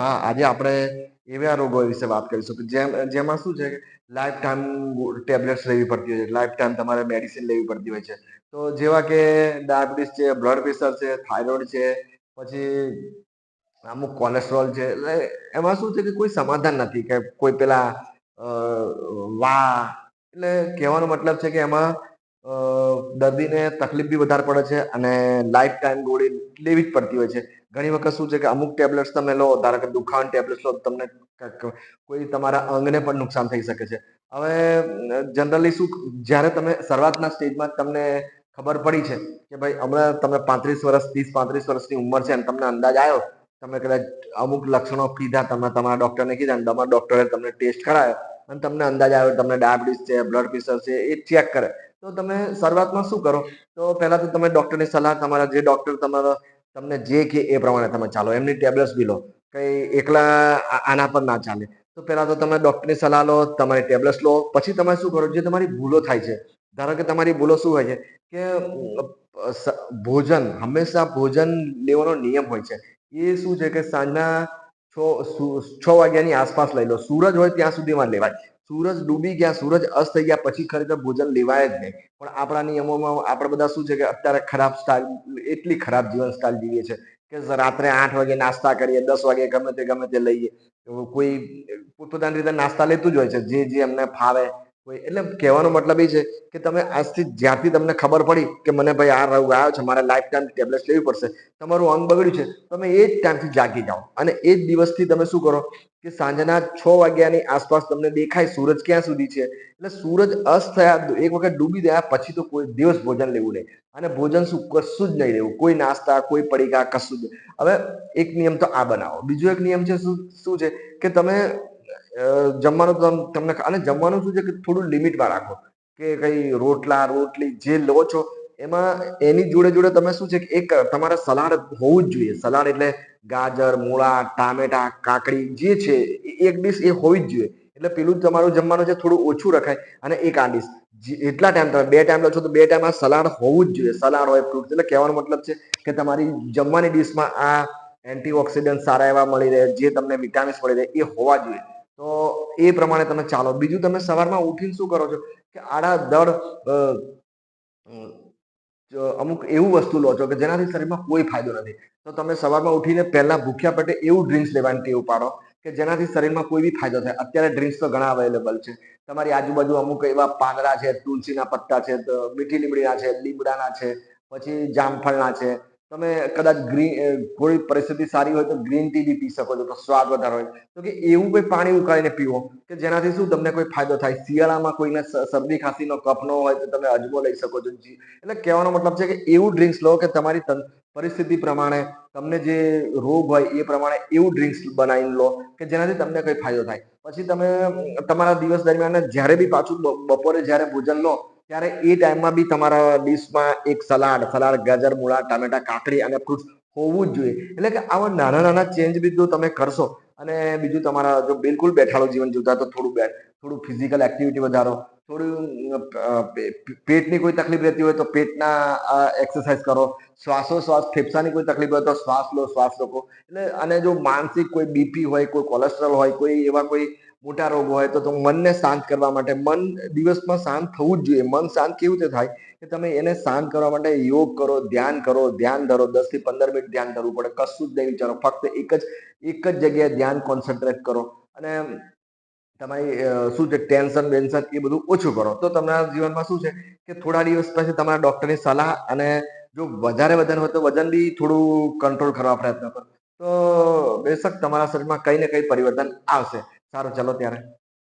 હા, આજે આપણે એવા રોગો વિશે વાત કરીશું કે જેમ, જેમાં શું છે કે લાઈફ ટાઈમ ટેબ્લેટ્સ લેવી પડતી હોય છે લાઈફ ટાઈમ તમારે મેડિસિન લેવી પડતી હોય છે. તો જેવા કે ડાયાબિટીસ છે બ્લડ પ્રેશર છે થાઇરોઇડ છે, પછી અમુક કોલેસ્ટ્રોલ છે, એટલે એમાં શું છે કે કોઈ સમાધાન નથી, કે કોઈ પેલા વા, એટલે કહેવાનો મતલબ છે કે એમાં દર્દીને તકલીફ બી વધારે પડે છે અને લાઈફ ટાઈમ ગોળી લેવી જ પડતી હોય છે. ઘણી વખત શું છે કે અમુક ટેબ્લેટ્સ તમે લો, ધારો કે દુખાવાની ટેબ્લેટ્સ લો તમને કોઈ તમારા અંગને પણ નુકસાન થઈ શકે છે. હવે, જનરલી શું, જ્યારે તમે શરૂઆતના સ્ટેજમાં તમને ખબર પડી છે કે ભાઈ, હમણાં તમે પાંત્રીસ વર્ષ, ત્રીસ, પાંત્રીસ વર્ષની ઉંમર છે અને તમને અંદાજ આવ્યો, તમે કદાચ અમુક લક્ષણો કીધા, તમે તમારા ડોક્ટરને કીધા અને તમારા ડોક્ટરે તમને ટેસ્ટ કરાયો અને તમને અંદાજ આવ્યો તમને ડાયાબિટીસ છે, બ્લડ પ્રેશર છે, એ ચેક કરે. તો તમે શરૂઆતમાં શું કરો? તો પહેલા તો તમે ડોક્ટરની સલાહ, તમારા જે ડૉક્ટર તમારા, તમને જે કે એ પ્રમાણે તમે ચાલો. એમની ટેબ્લેટ્સ બી લો. કંઈ એકલા આના પર ના ચાલે. તો પહેલાં તો તમે ડોક્ટરની સલાહ લો, તમારી ટેબ્લેટ્સ લો. પછી તમે શું કરો? જે તમારી ભૂલો થાય છે. ધારો કે તમારી ભૂલો શું હોય છે? કે ભોજન, હંમેશા ભોજન લેવાનો નિયમ હોય છે. એ શું છે કે સાંજના છ વાગ્યાની આસપાસ લઈ લો. સૂરજ હોય ત્યાં સુધીમાં લેવાય. સૂરજ ડૂબી ગયા, સૂરજ અસ્ત થઈ ગયા, પછી ખરેખર ભોજન લેવાય જ નહીં. પણ આપણા નિયમોમાં આપણે બધા શું છે કે અત્યારે ખરાબ સ્ટાઇલ એટલી ખરાબ જીવન સ્ટાઇલ જીવીએ છીએ કે રાત્રે આઠ વાગે નાસ્તા કરીએ, દસ વાગે ગમે તે ગમે તે લઈએ. કોઈ પોતપોતાની રીતે નાસ્તા લેતું જ હોય છે. જે જે એમને ફાવે કોઈ એટલે કહેવાનો મતલબ એ છે કે તમે આજથી જ્યારથી તમને ખબર પડી કે મને ભાઈ આ રોગ આવ્યો છે, મારે લાઈફ ટાઈમ ટેબ્લેટ લેવી પડશે, તમારું અંગ બગડ્યું છે, તમે એ જ ટાઈમથી જાગી જાઓ. અને એ જ દિવસથી તમે શું કરો કે સાંજના છ વાગ્યાની આસપાસ તમને દેખાય સૂરજ ક્યાં સુધી છે. એટલે સૂરજ અસ્ત થયા, એક વખત ડૂબી ગયા, પછી તો કોઈ દિવસ ભોજન લેવું નહીં. અને ભોજન શું, કશું જ નહીં લેવું. કોઈ નાસ્તા, કોઈ પડીકા, કશું જ. હવે એક નિયમ તો આ બનાવો. બીજો એક નિયમ છે શું શું છે કે તમે જમવાનું તો તમને અને જમવાનું શું છે કે થોડું લિમિટમાં રાખો. કે કઈ રોટલા, રોટલી જે લો છો, એમાં એની જોડે જોડે તમે શું છે કે એક તમારે સલાડ હોવું જ જોઈએ. સલાડ એટલે ગાજર, મૂળા, ટામેટા, કાકડી જે છે એક ડીશ એ હોવી જ જોઈએ. એટલે પેલું તમારું જમવાનું છે થોડું ઓછું રખાય અને એક આ ડીશ. એટલા ટાઈમ તમે, બે ટાઈમ લો છો તો બે ટાઈમ આ સલાડ હોવું જ જોઈએ. સલાડ હોય ફ્રૂટ એટલે કહેવાનો મતલબ છે કે તમારી જમવાની ડીશમાં આ એન્ટીઓક્સિડન્ટ સારા એવા મળી રહે, જે તમને વિટામિન્સ મળી રહે, એ હોવા જોઈએ. એ પ્રમાણે તમે ચાલો. બીજું તમે સવારમાં ઉઠીને શું કરો છો? કે આડા દળ અમુક એવું વસ્તુ લો છો કે જેનાથી શરીરમાં કોઈ ફાયદો નથી. તો તમે સવારમાં ઉઠીને પહેલા ભૂખ્યા પેટે એવું ડ્રિંક્સ લેવાની ટેવ પાડો કે જેનાથી શરીરમાં કોઈ બી ફાયદો થાય. અત્યારે ડ્રિંક્સ તો ઘણા અવેલેબલ છે. તમારી આજુબાજુ અમુક એવા પાંદડા છે, તુલસીના પત્તા છે, મીઠી લીમડીના છે, લીમડાના છે, પછી જામફળના છે. તમે કદાચ ગ્રીન કોઈ પરિસ્થિતિ સારી હોય તો ગ્રીન ટી બી પી શકો છો, તો સ્વાદ વધારે હોય. તો કે એવું કોઈ પાણી ઉકાળીને પીવો કે જેનાથી શું તમને કોઈ ફાયદો થાય? શિયાળામાં કોઈને શરદી ખાંસીનો કફ ન હોય તો તમે અજમો લઈ શકો છો. એટલે કહેવાનો મતલબ છે કે એવું ડ્રિંક્સ લો કે તમારી પરિસ્થિતિ પ્રમાણે તમને જે રોગ હોય એ પ્રમાણે એવું ડ્રિંક્સ બનાવીને લો કે જેનાથી તમને કોઈ ફાયદો થાય. પછી તમે તમારા દિવસ દરમિયાન જ્યારે બી પાછું બપોરે જ્યારે ભોજન લો ત્યારે એ ટાઈમમાં બી તમારા ડીશમાં એક સલાડ સલાડ, ગાજર, મૂળા, ટામેટા, કાકડી અને ફ્રૂટ્સ હોવું જ જોઈએ. એટલે કે આવા નાના નાના ચેન્જ બી જો તમે કરશો અને બીજું તમારા જો બિલકુલ બેઠાડો જીવન જીવતા તો થોડું બે થોડું ફિઝિકલ એક્ટિવિટી વધારો, થોડું પેટની કોઈ તકલીફ રહેતી હોય તો પેટના એક્સરસાઇઝ કરો. શ્વાસોશ્વાસ ફેફસાની કોઈ તકલીફ હોય તો શ્વાસ લો, શ્વાસ રોકો. એટલે અને જો માનસિક કોઈ બીપી હોય, કોઈ કોલેસ્ટ્રોલ હોય, કોઈ એવા કોઈ મોટા રોગો હોય તો મનને શાંત કરવા માટે, મન દિવસમાં શાંત થવું જ જોઈએ. મન શાંત કેવી રીતે થાય? કે તમે એને શાંત કરવા માટે યોગ કરો, ધ્યાન કરો, ધ્યાન ધરો. દસથી પંદર મિનિટ ધ્યાન ધરવું પડે. કશું જ નહીં વિચારો. ફક્ત એક જ એક જ જગ્યાએ ધ્યાન કોન્સન્ટ્રેટ કરો. અને તમારી શું છે, ટેન્શન, બેન્શન એ બધું ઓછું કરો. તો તમારા જીવનમાં શું છે કે થોડા દિવસ પછી તમારા ડોક્ટરની સલાહ અને જો વધારે વજન હોય તો વજન બી થોડું કંટ્રોલ કરવા પ્રયત્ન કરો. તો બેશક તમારા શરીરમાં કંઈ ને કંઈ પરિવર્તન આવશે. સારું, ચલો ત્યારે.